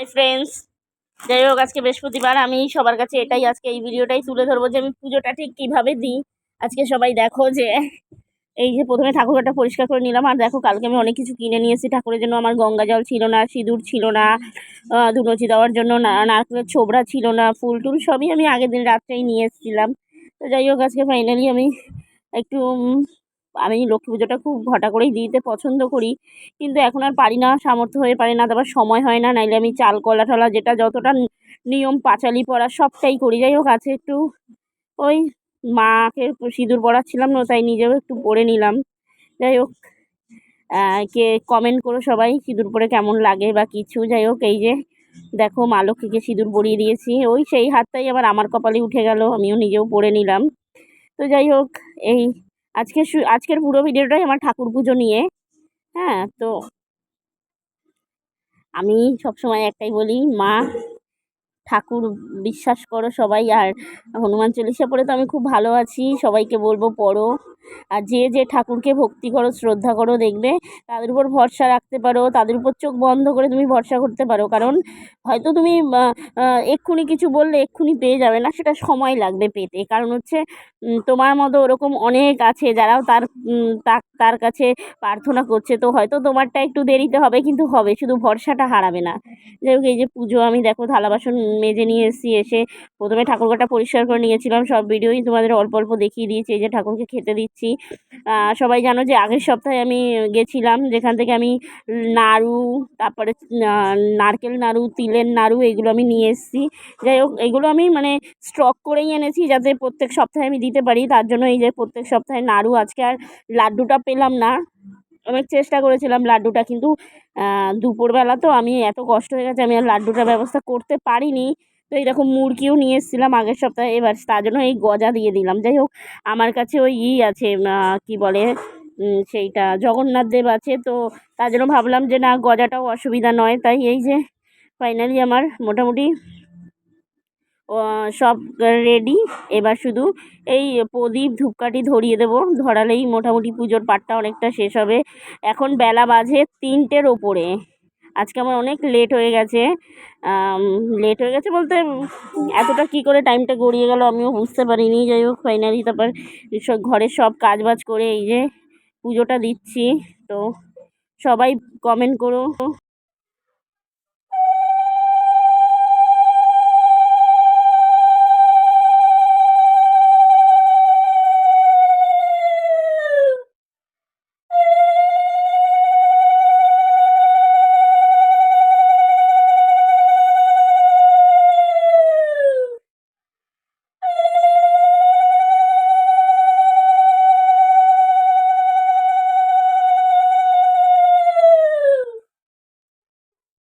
Hi friends যাই হোক, আজকে বৃহস্পতিবার। আমি সবার কাছে এটাই আজকে এই ভিডিওটাই তুলে ধরবো যে আমি পুজোটা ঠিক কীভাবে দিই। আজকে সবাই দেখো যে এই যে প্রথমে ঠাকুরটা পরিষ্কার করে নিলাম। আর দেখো, কালকে আমি অনেক কিছু কিনে নিয়ে এসেছি ঠাকুরের জন্য আমার গঙ্গা জল ছিল না, সিঁদুর ছিল না ধুনুচি দেওয়ার জন্য নারকেলের ছোবড়া ছিল না, ফুল টুল সবই আমি আগের দিন রাত্রেই নিয়ে এসেছিলাম। তো যাই হোক, আজকে ফাইনালি আমি একটু আমি লক্ষ্মী পুজোটা খুব ঘটা করেই দিতে পছন্দ করি। কিন্তু এখন আর পারি না, সামর্থ্য হয়ে পারে না, তারপর সময় হয় না, নাইলে আমি চাল, কলা টলা যেটা যতটা নিয়ম, পাঁচালি পড়া সবটাই করি। যাই হোক, আছে একটু ওই মাকে সিঁদুর পড়াচ্ছিলাম না, তাই নিজেও একটু পড়ে নিলাম। যাই হোক কে কমেন্ট করো সবাই, সিঁদুর পরে কেমন লাগে বা কিছু। যাই হোক, এই যে দেখো, মা লক্ষ্মীকে সিঁদুর পরিয়ে দিয়েছি। ওই সেই হাতটাই আবার আমার কপালে উঠে গেল, আমিও নিজেও পরে নিলাম। তো যাই হোক, এই আজকে আজকের পুরো ভিডিওটাই আমার ঠাকুর পুজো নিয়ে। হ্যাঁ তো আমি সবসময় একটাই বলি, মা, ঠাকুর বিশ্বাস করো সবাই, আর হনুমান চল্লিশা পড়ে তো আমি খুব ভালো আছি, সবাইকে বলব পড়ো। আর যে যে ঠাকুরকে ভক্তি করো, শ্রদ্ধা করো দেখবে, তাদের উপর ভরসা রাখতে পারো, তাদের উপর চোখ বন্ধ করে তুমি ভরসা করতে পারো। কারণ হয়তো তুমি এক্ষুনি কিছু বললে এক্ষুনি পেয়ে যাবে না, সেটা সময় লাগবে পেতে। কারণ হচ্ছে তোমার মতো ওরকম অনেক আছে যারাও তার তার কাছে প্রার্থনা করছে। তো হয়তো তোমারটা একটু দেরিতে হবে, কিন্তু হবে, শুধু ভরসাটা হারাবে না। যাই হোক, এই যে পুজো আমি দেখো, থালা বাসন মেজে নিয়ে এসেছি, এসে প্রথমে ঠাকুরঘরটা পরিষ্কার করে নিয়েছিলাম। সব ভিডিওই তোমাদের অল্প অল্প দেখিয়ে দিয়েছি। এই যে ঠাকুরকে খেতে দিচ্ছি আহ, সবাই জানো যে আগের সপ্তাহে আমি গেছিলাম যেখান থেকে আমি নাড়ু তারপরে নারকেল নাড়ু তিলের নাড়ু এগুলো আমি নিয়ে এসেছি। যাই হোক এগুলো আমি মানে স্টক করেই এনেছি যাতে প্রত্যেক সপ্তাহে আমি দিতে পারি। তার জন্য এই যে প্রত্যেক সপ্তাহে নাড়ু আজকে আর লাড্ডুটা পেলাম না। অনেক চেষ্টা করেছিলাম লাড্ডুটা কিন্তু দুপুরবেলা তো আমি এত কষ্ট হয়ে গেছে আমি আর লাড্ডুটার ব্যবস্থা করতে পারিনি। তো এইরকম মুরগিও নিয়ে এসেছিলাম আগের সপ্তাহে, এবার তার জন্য এই গজা দিয়ে দিলাম। যাই হোক, আমার কাছে ওই ই আছে কি বলে সেইটা জগন্নাথ দেব আছে। তো তার জন্য ভাবলাম যে না, গজাটাও অসুবিধা নয়। তাই এই যে ফাইনালি আমার মোটামুটি সব রেডি এবার শুধু এই প্রদীপ ধূপকাঠি ধরিয়ে দেবো। ধরালেই মোটামুটি পুজোর পাটটা অনেকটা শেষ হবে। এখন বেলা বাজে তিনটের ওপরে। আজকে আমার অনেক লেট হয়ে গেছে। লেট হয়ে গেছে বলতে এতটা কি করে টাইমটা গড়িয়ে গেল আমিও বুঝতে পারিনি। যাই হোক ফাইনালি তারপর ঘরের সব কাজ বাজ করে এই যে পুজোটা দিচ্ছি। তো সবাই কমেন্ট করো।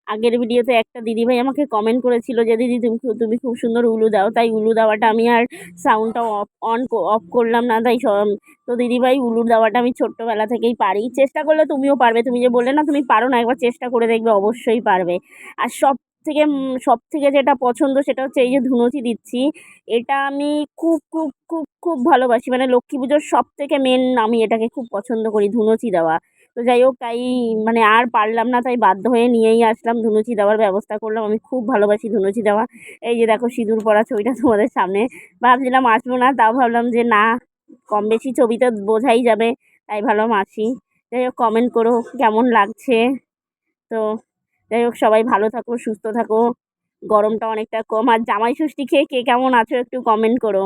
আগের ভিডিওতে একটা দিদিভাই আমাকে কমেন্ট করেছিল যে, দিদি, তুমি তুমি খুব সুন্দর উলু দাও। তাই উলু দেওয়াটা আমি আর সাউন্ডটা অফ অন অফ করলাম না। তাই তো দিদিভাই উলু দেওয়াটা আমি ছোট্টবেলা থেকেই পারি। চেষ্টা করলে তুমিও পারবে। তুমি যে বললে না, তুমি পারো না, একবার চেষ্টা করে দেখবে, অবশ্যই পারবে। আর সব থেকে সব থেকে যেটা পছন্দ সেটা হচ্ছে এই যে ধুনুচি দিচ্ছি। এটা আমি খুব খুব খুব খুব ভালোবাসি। মানে লক্ষ্মী পুজোর সব থেকে মেন আমি এটাকে খুব পছন্দ করি, ধুনুচি দেওয়া। তো যাই হোক, তাই মানে আর পারলাম না, তাই বাধ্য হয়ে নিয়েই আসলাম। ধুনুচি দেওয়ার ব্যবস্থা করলাম। আমি খুব ভালোবাসি ধুনুচি দেওয়া। এই যে দেখো সিঁদুর পরা ছবিটা তোমাদের সামনে। ভাবছিলাম আসব না, তাও ভাবলাম যে না, কম বেশি ছবি তো বোঝাই যাবে। তাই ভাবলাম আসি। যাই হোক কমেন্ট করো কেমন লাগছে। তো যাই হোক, সবাই ভালো থাকো, সুস্থ থাকো। গরমটা অনেকটা কম। আর জামাই ষষ্ঠী খেয়ে কে কেমন আছো একটু কমেন্ট করো।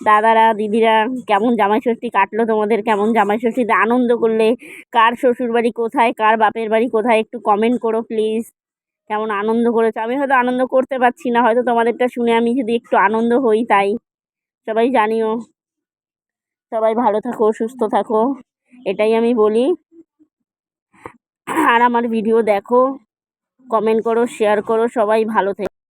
দাদারা, দিদিরা, কেমন জামাই ষষ্ঠী কাটলো তোমাদের? কেমন জামাই ষষ্ঠীতে আনন্দ করলে? কার শ্বশুর বাড়ি কোথায়? কার বাপের বাড়ি কোথায়? একটু কমেন্ট করো প্লিজ কেমন আনন্দ করেছ? আমি হয়তো আনন্দ করতে পারছি না, হয়তো তোমাদেরটা শুনে আমি যদি একটু আনন্দ হই তাই। সবাই জানিও। সবাই ভালো থাকো, সুস্থ থাকো। এটাই আমি বলি। আর আমার ভিডিও দেখো। কমেন্ট করো শেয়ার করো, সবাই ভালো থেকো।